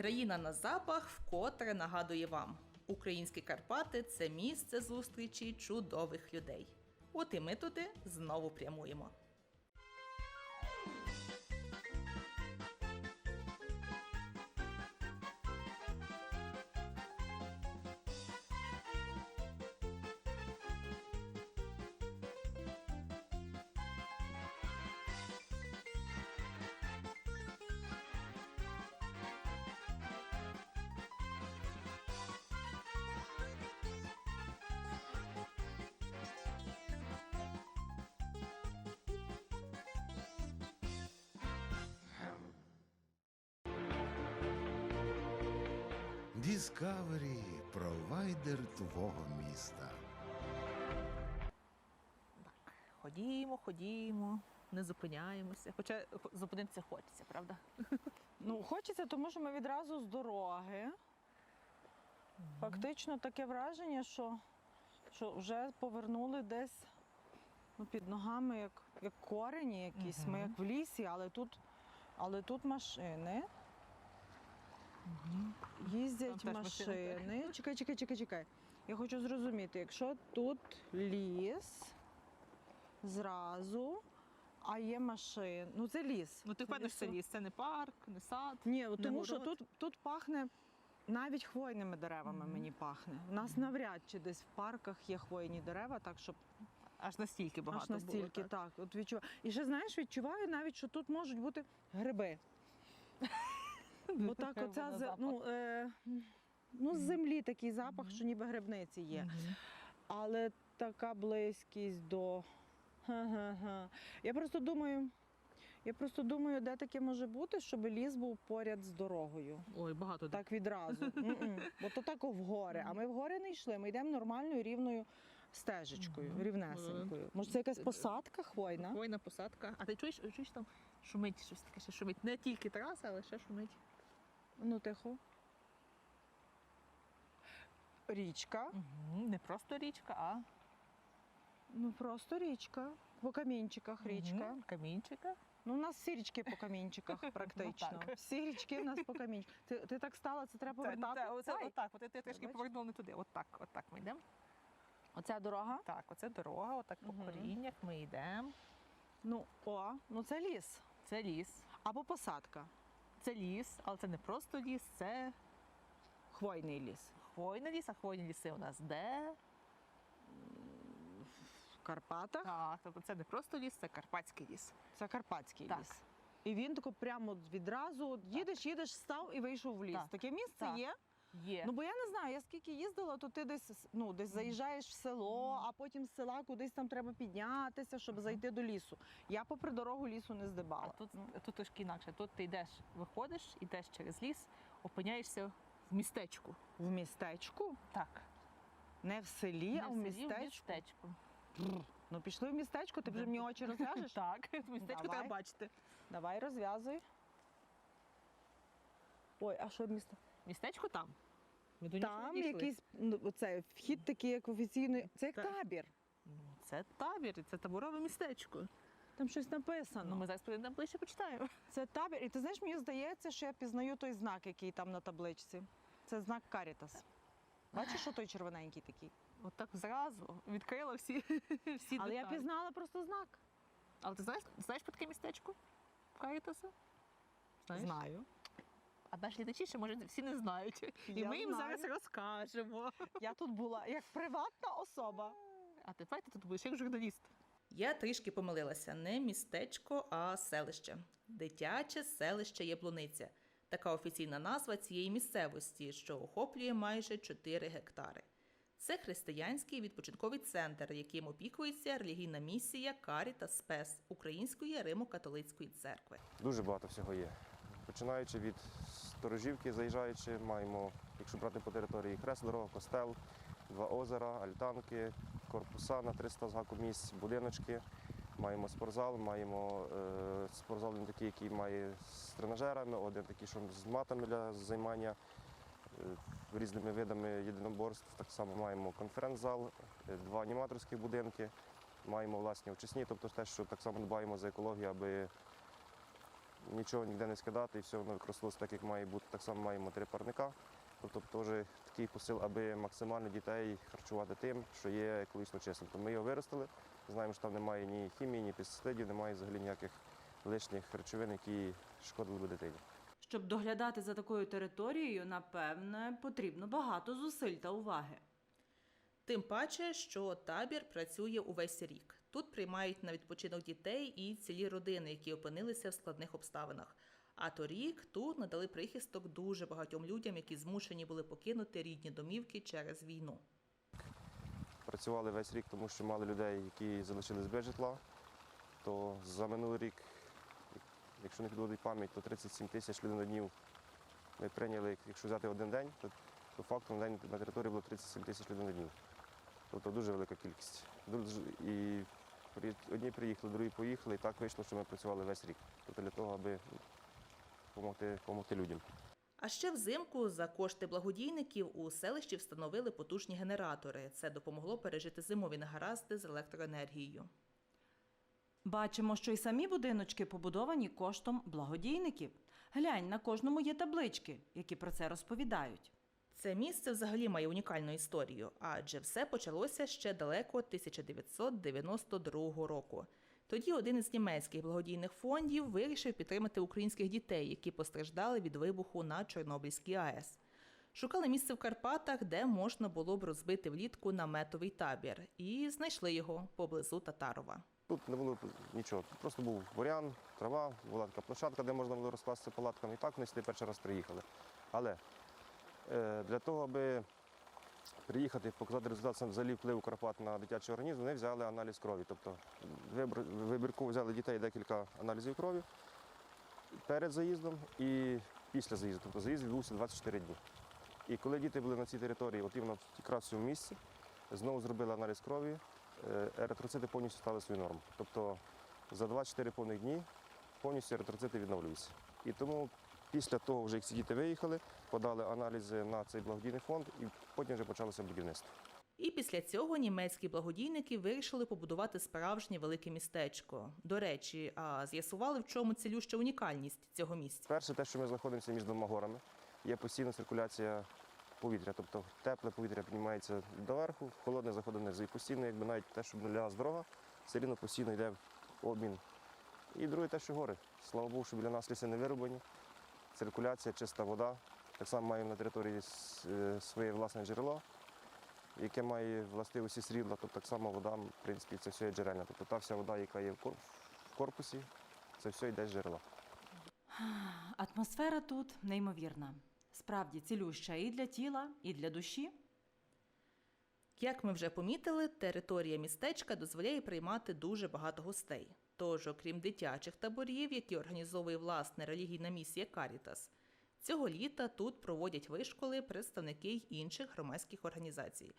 Країна на запах вкотре нагадує вам: українські Карпати це місце зустрічі чудових людей. От і ми туди знову прямуємо. Discovery – провайдер твого міста. Ходімо, ходімо, не зупиняємося. Хоча зупинитися хочеться, правда? Ну, хочеться, тому що ми відразу з дороги. Фактично таке враження, що, що вже повернули десь ну, під ногами, як, як корені якісь. Ми як в лісі, але тут, але тут машини. Їздять Там теж машини, машини. Чекай, чекай, чекай, чекай. Я хочу зрозуміти, якщо тут ліс зразу, а є машин. Ну це ліс. Ну ти впевнений, що це ліс, це не парк, не сад. Ні, от Не тому що город. тут, тут пахне навіть хвойними деревами мені пахне. У нас навряд чи десь в парках є хвойні дерева, так щоб Аж настільки багато. аж настільки було, так. От відчуваю. І ще знаєш, відчуваю навіть, що тут можуть бути гриби. Так, Гриби оця запах. ну, е, ну, з землі такий запах, що ніби грибниці є. Але така близькість до. Га-га-га. Я просто думаю. Я просто думаю, де таке може бути, щоб ліс був поряд з дорогою. Ой, багато де. Так відразу. М-м. Бо то так в гори. А ми в гори не йшли. Ми йдемо нормальною рівною стежечкою, Мгм. рівнесенькою. Може, це якась посадка хвойна? Хвойна посадка. А ти чуєш, чуєш там шумить щось таке, ще шумить. Не тільки траса, але ще шумить. Ну, тихо. Річка. Угу. Не просто річка, а Ну просто річка. По камінчиках річка. Мгм. камінчика. Ну, у нас всі річки по камінчиках практично. Ну, так. всі річки в нас по камінчиках. Ти, ти так стала, це треба Та- повертати. та, оце, Ай, отак, от ти трішки Бач? повернула не туди. Отак, отак ми йдемо. Оця дорога. Так, оце дорога, отак по Мгм. коріннях ми йдемо. Ну, о, ну це ліс. Це ліс. Або посадка. Це ліс, але це не просто ліс, це Хвойний ліс. хвойний ліс, а хвойні ліси у нас де? В Карпатах. Так, тобто це не просто ліс, це карпатський ліс. Це карпатський Так. ліс. І він тако прямо відразу от їдеш, їдеш, став і вийшов в ліс. Так. Таке місце Так. є. Є. Ну бо я не знаю, я скільки їздила, то ти десь ну десь заїжджаєш в село, а потім з села кудись там треба піднятися, щоб зайти до лісу. Я попри дорогу лісу не а здибала. тут, тут трошки інакше. Тут ти йдеш, виходиш, йдеш через ліс, опиняєшся в містечку. В містечку, Так. не в селі, Не а в містечку. В містечку. Ну пішли в містечко, ти вже мені очі розв'яжеш? Так, в містечку Давай. треба бачити. Давай розв'язуй. Ой, а що місто? Містечко там. Ми до Там не дійшли. якийсь ну, оце, вхід такий, як офіційний. Це як Так. табір. Ну, це табір, це таборове містечко. Там щось написано. Ну, ми зараз прийдемо ближче почитаємо. Це табір. І ти знаєш, мені здається, що я пізнаю той знак, який там на табличці. Це знак Карітас. Бачиш, що той червоненький такий? От так зразу відкрила всі, всі Але я деталі. пізнала просто знак. Але ти знаєш, знаєш про таке містечко? Карітаса? Знаєш? Знаю. А наші глядачі ще, може, всі не знають. І Я ми їм знаю. зараз розкажемо. Я тут була як приватна особа. А тепер ти тут будеш як журналіст. Я трішки помилилася. Не містечко, а селище. Дитяче селище Яблуниця. Така офіційна назва цієї місцевості, що охоплює майже 4 гектари. Це християнський відпочинковий центр, яким опікується релігійна місія Каріта Спес Української Римо-католицької церкви. Дуже багато всього є. Починаючи від сторожівки, заїжджаючи, маємо, якщо брати по території хрест, дорога, костел, два озера, альтанки, корпуса на 300 з гаком місць, будиночки. Маємо спортзал, маємо е, спортзал один такий, який має з тренажерами, один такий, що з матами для займання е, різними видами єдиноборств. Так само маємо конференц-зал, е, два аніматорські будинки, маємо власні очисні, тобто те, що так само дбаємо за екологію, аби нічого ніде не скидати, і все воно використовувалося так, як має бути. Так само маємо три парника. Тобто теж такий посил, аби максимально дітей харчувати тим, що є екологічно чистим. Тобто ми його виростили, знаємо, що там немає ні хімії, ні пестицидів, немає взагалі ніяких лишніх речовин, які шкодили би дитині. Щоб доглядати за такою територією, напевне, потрібно багато зусиль та уваги. Тим паче, що табір працює увесь рік. Тут приймають на відпочинок дітей і цілі родини, які опинилися в складних обставинах. А торік тут надали прихисток дуже багатьом людям, які змушені були покинути рідні домівки через війну. Працювали весь рік, тому що мали людей, які залишились без житла. То за минулий рік, якщо не підводить пам'ять, то 37 тисяч людиноднів ми прийняли, якщо взяти один день, то, то фактом на день на території було 37 тисяч людиноднів. Тобто дуже велика кількість. І одні приїхали, другі поїхали, і так вийшло, що ми працювали весь рік. Тобто для того, аби допомогти, допомогти людям. А ще взимку за кошти благодійників у селищі встановили потужні генератори. Це допомогло пережити зимові негаразди з електроенергією. Бачимо, що й самі будиночки побудовані коштом благодійників. Глянь, на кожному є таблички, які про це розповідають. Це місце взагалі має унікальну історію, адже все почалося ще далеко 1992 року. Тоді один із німецьких благодійних фондів вирішив підтримати українських дітей, які постраждали від вибуху на Чорнобильській АЕС. Шукали місце в Карпатах, де можна було б розбити влітку наметовий табір, і знайшли його поблизу Татарова. Тут не було нічого. Просто був бурян, трава, була така площадка, де можна було розкласти палатками. І так вони сюди перший раз приїхали. Але для того, аби приїхати, і показати результат взагалі впливу Карпат на дитячий організм, вони взяли аналіз крові. Тобто вибір- вибірково взяли дітей декілька аналізів крові перед заїздом і після заїзду. Тобто заїзд відбувся 24 дні. І коли діти були на цій території, от іменно якраз в цьому місці, знову зробили аналіз крові, е, еритроцити повністю стали свою норму. Тобто за 24 повних дні повністю еритроцити відновлюються. І тому після того, вже як ці діти виїхали, подали аналізи на цей благодійний фонд і потім вже почалося будівництво. І після цього німецькі благодійники вирішили побудувати справжнє велике містечко. До речі, а з'ясували, в чому цілюща унікальність цього місця. Перше, те, що ми знаходимося між двома горами, є постійна циркуляція повітря, тобто тепле повітря піднімається доверху, холодне заходить вниз. І постійно, якби навіть те, що долялась дорога, все рівно постійно йде обмін. І друге те, що гори. Слава Богу, що біля нас ліси не вирублені. Циркуляція, чиста вода. Так само маємо на території е, своє власне джерело, яке має властивості срібла, тобто так само вода, в принципі, це все є джерельна. Тобто та вся вода, яка є в корпусі, це все йде з джерела. Атмосфера тут неймовірна. Справді цілюща і для тіла, і для душі. Як ми вже помітили, територія містечка дозволяє приймати дуже багато гостей. Тож, окрім дитячих таборів, які організовує власне релігійна місія Карітас, цього літа тут проводять вишколи представники інших громадських організацій.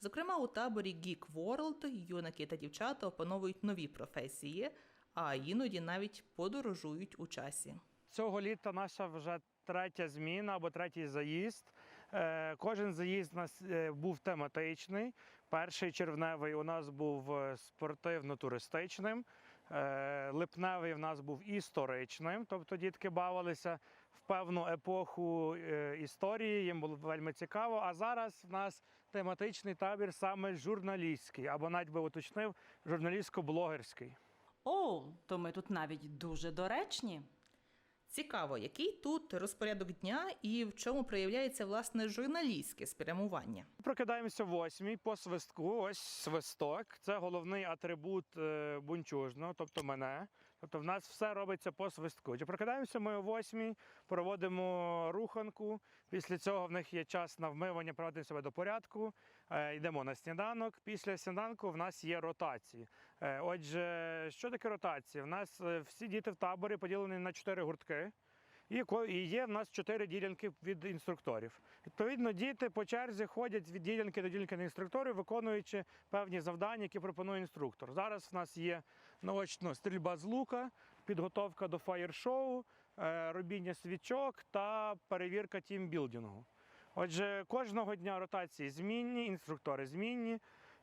Зокрема, у таборі Geek World юнаки та дівчата опановують нові професії, а іноді навіть подорожують у часі. Цього літа наша вже третя зміна або третій заїзд. Е, Кожен заїзд у нас е, був тематичний. Перший червневий у нас був е, спортивно-туристичним. Липневий в нас був історичним, тобто дітки бавилися в певну епоху історії, їм було вельми цікаво. А зараз в нас тематичний табір саме журналістський, або навіть би уточнив, журналістсько-блогерський. О, то ми тут навіть дуже доречні. Цікаво, який тут розпорядок дня і в чому проявляється власне журналістське спрямування. Прокидаємося восьмій по свистку. Ось свисток. Це головний атрибут е, бунчужного, тобто мене. Тобто в нас все робиться по свистку. Чи прокидаємося ми о восьмій, проводимо руханку. Після цього в них є час на вмивання, приводимо себе до порядку. Е, йдемо на сніданок. Після сніданку в нас є ротації. Е, отже, що таке ротація? В нас е, всі діти в таборі поділені на чотири гуртки. І є в нас чотири ділянки від інструкторів. Відповідно, діти по черзі ходять від ділянки до ділянки на інструкторів, виконуючи певні завдання, які пропонує інструктор. Зараз в нас є наочно стрільба з лука, підготовка до фаєр-шоу, робіння свічок та перевірка тімбілдингу. Отже, кожного дня ротації змінні, інструктори змінні.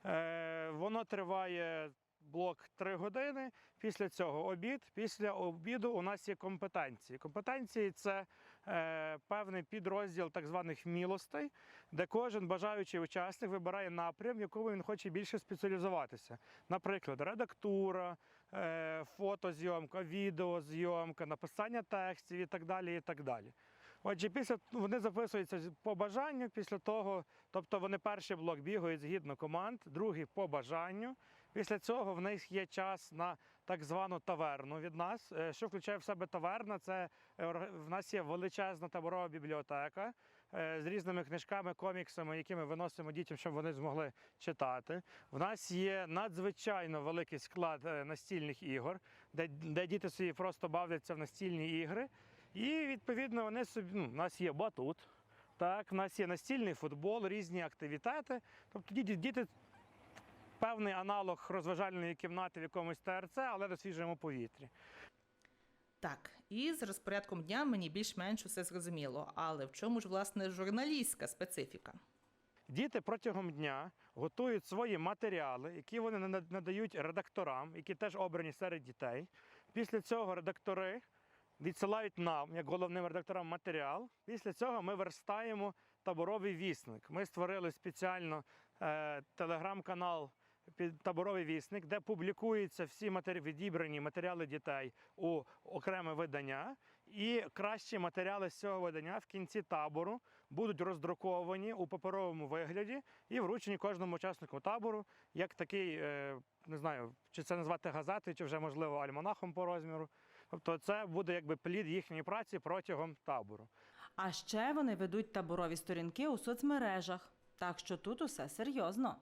Е, Воно триває блок 3 години. Після цього обід. Після обіду у нас є компетенції. Компетенції це е, певний підрозділ так званих мілостей, де кожен бажаючий учасник вибирає напрям, в якому він хоче більше спеціалізуватися. Наприклад, редактура, е, фотозйомка, відеозйомка, написання текстів і так далі. І так далі. Отже, після вони записуються по бажанню. Після того, тобто вони перший блок бігають згідно команд, другий по бажанню. Після цього в них є час на так звану таверну від нас. Е, Що включає в себе таверна? Це е, в нас є величезна таборова бібліотека е, з різними книжками, коміксами, які ми виносимо дітям, щоб вони змогли читати. В нас є надзвичайно великий склад настільних ігор, де, де діти собі просто бавляться в настільні ігри. І відповідно вони собі ну, у нас є батут. Так, в нас є настільний футбол, різні активітети. Тобто діти, діти певний аналог розважальної кімнати в якомусь ТРЦ, але на свіжому повітрі. Так, і з розпорядком дня мені більш-менш усе зрозуміло. Але в чому ж власне журналістська специфіка? Діти протягом дня готують свої матеріали, які вони надають редакторам, які теж обрані серед дітей. Після цього редактори відсилають нам, як головним редакторам, матеріал. Після цього ми верстаємо таборовий вісник. Ми створили спеціально е, телеграм-канал під таборовий вісник, де публікуються всі матері... відібрані матеріали дітей у окреме видання. І кращі матеріали з цього видання в кінці табору будуть роздруковані у паперовому вигляді і вручені кожному учаснику табору як такий, е, не знаю, чи це назвати газетою, чи вже можливо альманахом по розміру. Тобто, це буде якби плід їхньої праці протягом табору. А ще вони ведуть таборові сторінки у соцмережах. Так що тут усе серйозно.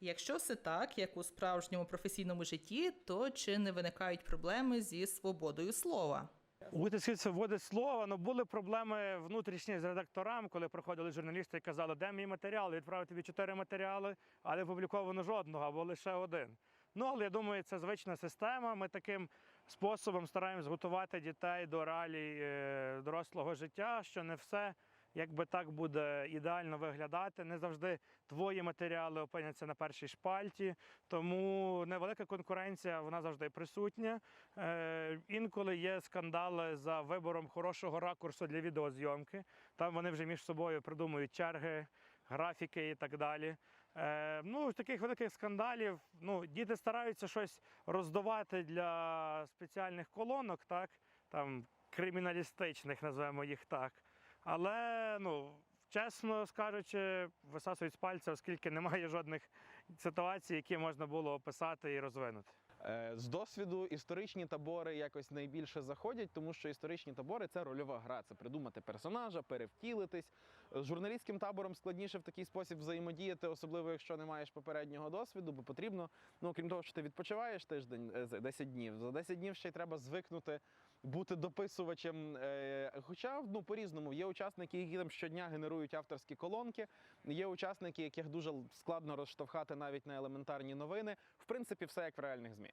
Якщо все так, як у справжньому професійному житті, то чи не виникають проблеми зі свободою слова? У витисків свободи слова ну, були проблеми внутрішні з редакторами, коли приходили журналісти і казали, де мій матеріал, відправити тобі чотири матеріали, але опубліковано жодного або лише один. Ну, але я думаю, це звична система. Ми таким способом стараємось готувати дітей до реалій е, дорослого життя, що не все якби так буде ідеально виглядати. Не завжди твої матеріали опиняться на першій шпальті, тому невелика конкуренція вона завжди присутня. Е, інколи є скандали за вибором хорошого ракурсу для відеозйомки. Там вони вже між собою придумують черги, графіки і так далі. Е, ну, таких великих скандалів. Ну, діти стараються щось роздавати для спеціальних колонок, так там криміналістичних, називаємо їх так. Але ну. Чесно скажучи, висасують з пальця, оскільки немає жодних ситуацій, які можна було описати і розвинути. Е, З досвіду історичні табори якось найбільше заходять, тому що історичні табори це рольова гра. Це придумати персонажа, перевтілитись. З журналістським табором складніше в такий спосіб взаємодіяти, особливо якщо не маєш попереднього досвіду, бо потрібно, ну крім того, що ти відпочиваєш тиждень е, з- 10 днів. За 10 днів ще й треба звикнути бути дописувачем. Е, Хоча ну по-різному є учасники, які там щодня генерують авторські колонки. Є учасники, яких дуже складно розштовхати навіть на елементарні новини. В принципі, все як в реальних змі.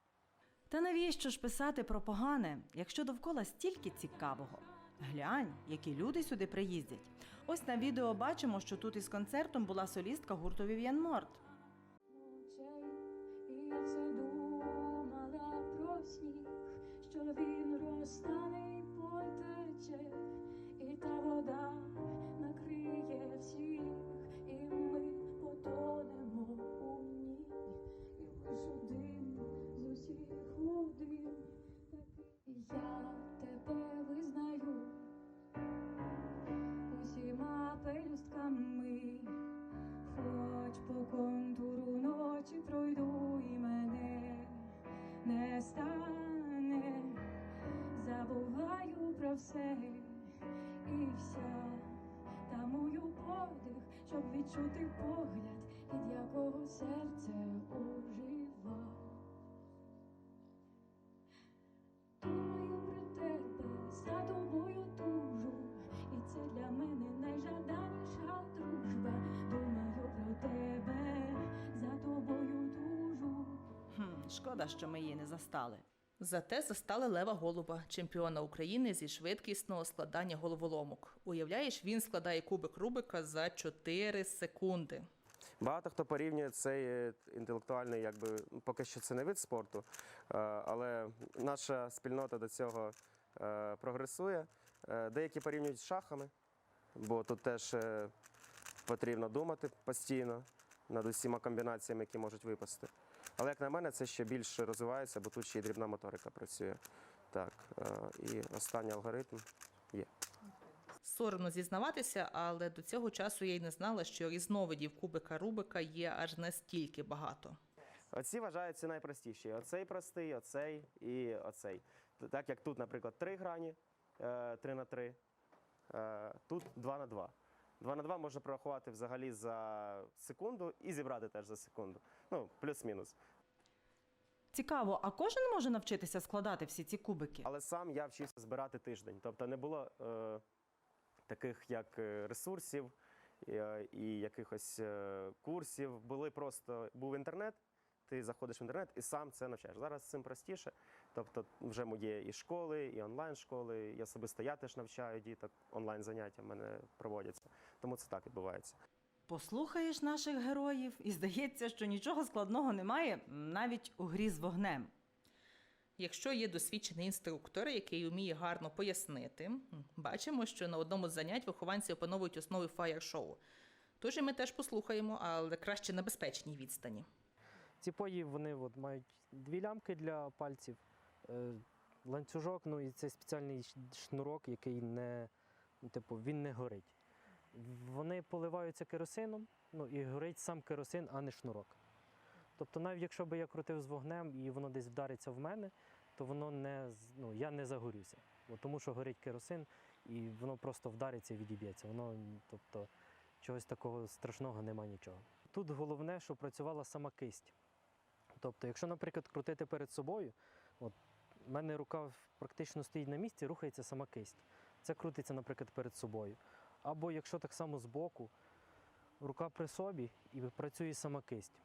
Та навіщо ж писати про погане, якщо довкола стільки цікавого? Глянь, які люди сюди приїздять. Ось на відео бачимо, що тут із концертом була солістка гурту Вів'ян Морт. Щоб відчути погляд, від якого серце ожива. Думаю про тебе, за тобою тужу, і це для мене найжаданіша дружба. Думаю про тебе, за тобою тужу. Хм, шкода, що ми її не застали. Зате застали Лева Голуба, чемпіона України зі швидкісного складання головоломок. Уявляєш, він складає кубик Рубика за 4 секунди. Багато хто порівнює цей е, інтелектуальний, якби поки що це не вид спорту, е, але наша спільнота до цього е, прогресує. Деякі порівнюють з шахами, бо тут теж потрібно думати постійно над усіма комбінаціями, які можуть випасти. Але як на мене, це ще більше розвивається, бо тут ще й дрібна моторика працює. Так, е, і останній алгоритм. є. Соромно зізнаватися, але до цього часу я й не знала, що різновидів кубика Рубика є аж настільки багато. Оці вважаються найпростіші. Оцей простий, оцей і оцей. Так як тут, наприклад, три грані, 3 на 3, тут 2 на 2. 2 на 2 можна порахувати взагалі за секунду і зібрати теж за секунду. Ну, плюс-мінус. Цікаво, а кожен може навчитися складати всі ці кубики? Але сам я вчився збирати тиждень. Тобто не було е, таких як е, ресурсів е, і якихось е, курсів. Були просто був інтернет. Ти заходиш в інтернет і сам це навчаєш. Зараз з цим простіше. Тобто, вже є і школи, і онлайн-школи, і особисто я теж навчаю діток. Онлайн заняття в мене проводяться. Тому це так відбувається. Послухаєш наших героїв, і здається, що нічого складного немає навіть у грі з вогнем. Якщо є досвідчений інструктор, який вміє гарно пояснити, бачимо, що на одному з занять вихованці опановують основи фаєр-шоу. Тож і ми теж послухаємо, але краще на безпечній відстані. Ці пої вони от, мають дві лямки для пальців, е, ланцюжок, ну і це спеціальний шнурок, який не, типу, він не горить. Вони поливаються керосином, ну і горить сам керосин, а не шнурок. Тобто, навіть якщо би я крутив з вогнем і воно десь вдариться в мене, то воно не, ну, я не загорюся. Тому що горить керосин, і воно просто вдариться і відіб'ється. Воно, тобто, чогось такого страшного нема нічого. Тут головне, щоб працювала сама кисть. Тобто, якщо, наприклад, крутити перед собою, от в мене рука практично стоїть на місці, рухається сама кисть. Це крутиться, наприклад, перед собою. Або якщо так само збоку, рука при собі і працює сама кисть.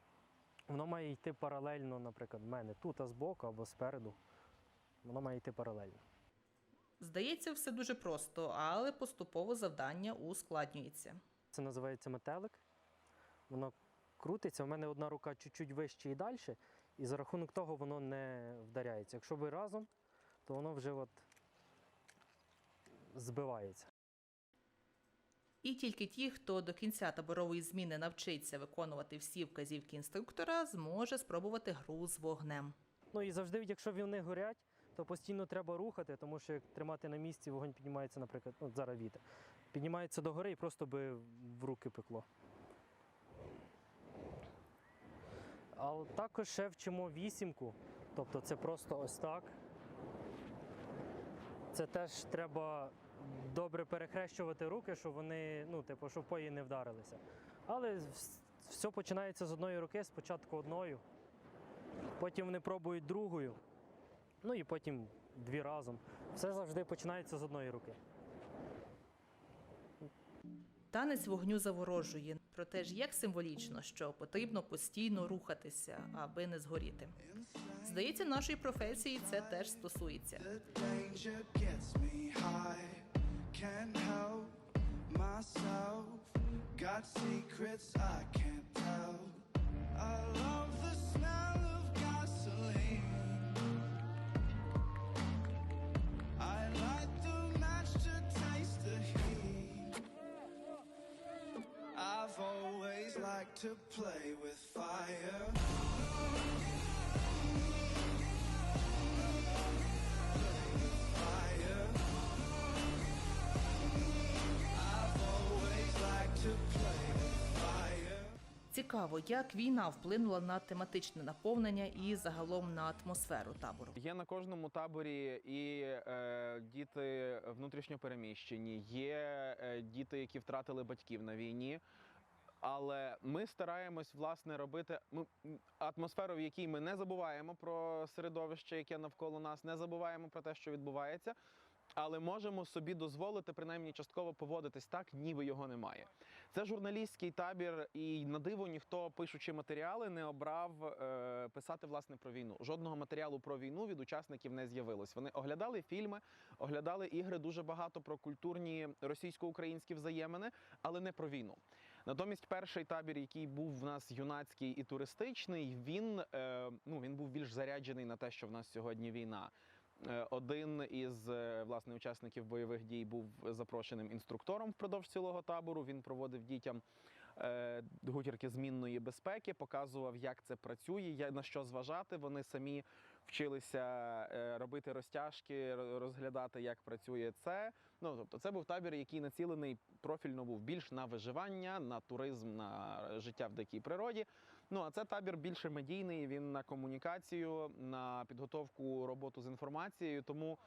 Воно має йти паралельно, наприклад, в мене тут, а збоку або спереду. Воно має йти паралельно. Здається, все дуже просто, але поступово завдання ускладнюється. Це називається метелик. Воно крутиться. У мене одна рука чуть-чуть вище і далі, і за рахунок того воно не вдаряється. Якщо ви разом, то воно вже от збивається. І тільки ті, хто до кінця таборової зміни навчиться виконувати всі вказівки інструктора, зможе спробувати гру з вогнем. Ну і завжди, якщо вони горять, то постійно треба рухати, тому що як тримати на місці, вогонь піднімається, наприклад, от зараз вітер. Піднімається до гори і просто би в руки пекло. А також ще вчимо вісімку, тобто це просто ось так. Це теж треба добре перехрещувати руки, щоб вони, ну, типу, щоб пої не вдарилися. Але все починається з одної руки, спочатку одною, потім вони пробують другою, ну і потім дві разом. Все завжди починається з одної руки. Танець вогню заворожує, проте ж як символічно, що потрібно постійно рухатися, аби не згоріти. Здається, нашої професії це теж стосується. myself. Got secrets I can't tell. I love liked to play with fire. fire. I've always liked to play with fire. Цікаво, як війна вплинула на тематичне наповнення і загалом на атмосферу табору. Є на кожному таборі і е, діти внутрішньо переміщені, є е, діти, які втратили батьків на війні. Але ми стараємось власне робити ми, атмосферу, в якій ми не забуваємо про середовище, яке навколо нас, не забуваємо про те, що відбувається, але можемо собі дозволити принаймні частково поводитись так, ніби його немає. Це журналістський табір, і на диво ніхто, пишучи матеріали, не обрав е, писати власне про війну. Жодного матеріалу про війну від учасників не з'явилось. Вони оглядали фільми, оглядали ігри дуже багато про культурні російсько-українські взаємини, але не про війну. Натомість перший табір, який був в нас юнацький і туристичний, він, е, ну, він був більш заряджений на те, що в нас сьогодні війна. Е, Один із е, власне учасників бойових дій був запрошеним інструктором впродовж цілого табору. Він проводив дітям гутірки змінної безпеки, показував, як це працює, на що зважати. Вони самі вчилися робити розтяжки, розглядати, як працює це. Ну тобто, це був табір, який націлений профільно був більш на виживання, на туризм, на життя в дикій природі. Ну а це табір більше медійний. Він на комунікацію, на підготовку роботу з інформацією. Тому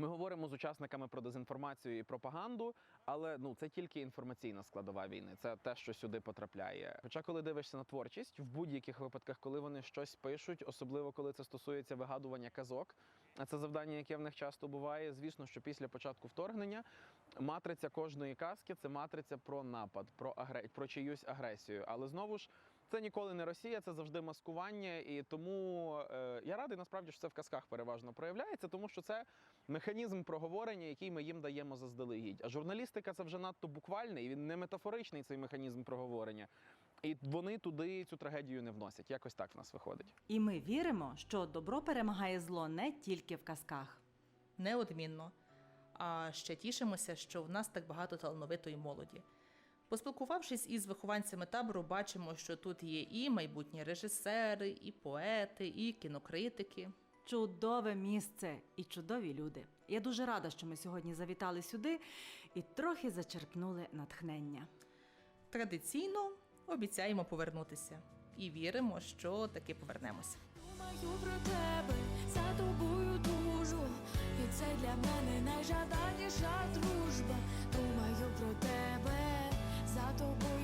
ми говоримо з учасниками про дезінформацію і пропаганду, але ну це тільки інформаційна складова війни. Це те, що сюди потрапляє. Хоча, коли дивишся на творчість, в будь-яких випадках, коли вони щось пишуть, особливо коли це стосується вигадування казок, а це завдання, яке в них часто буває. Звісно, що після початку вторгнення матриця кожної казки це матриця про напад, про агре... про чиюсь агресію. Але знову ж. Це ніколи не Росія, це завжди маскування, і тому е, я радий насправді, що це в казках переважно проявляється, тому що це механізм проговорення, який ми їм даємо заздалегідь. А журналістика це вже надто буквальний, він не метафоричний цей механізм проговорення. І вони туди цю трагедію не вносять. Якось так в нас виходить. І ми віримо, що добро перемагає зло не тільки в казках. Неодмінно. А ще тішимося, що в нас так багато талановитої молоді. Поспілкувавшись із вихованцями табору, бачимо, що тут є і майбутні режисери, і поети, і кінокритики. Чудове місце і чудові люди. Я дуже рада, що ми сьогодні завітали сюди і трохи зачерпнули натхнення. Традиційно обіцяємо повернутися і віримо, що таки повернемося. Думаю про тебе, за тобою тужу, і це для мене найжаданіша дружба. Думаю про тебе, тобою.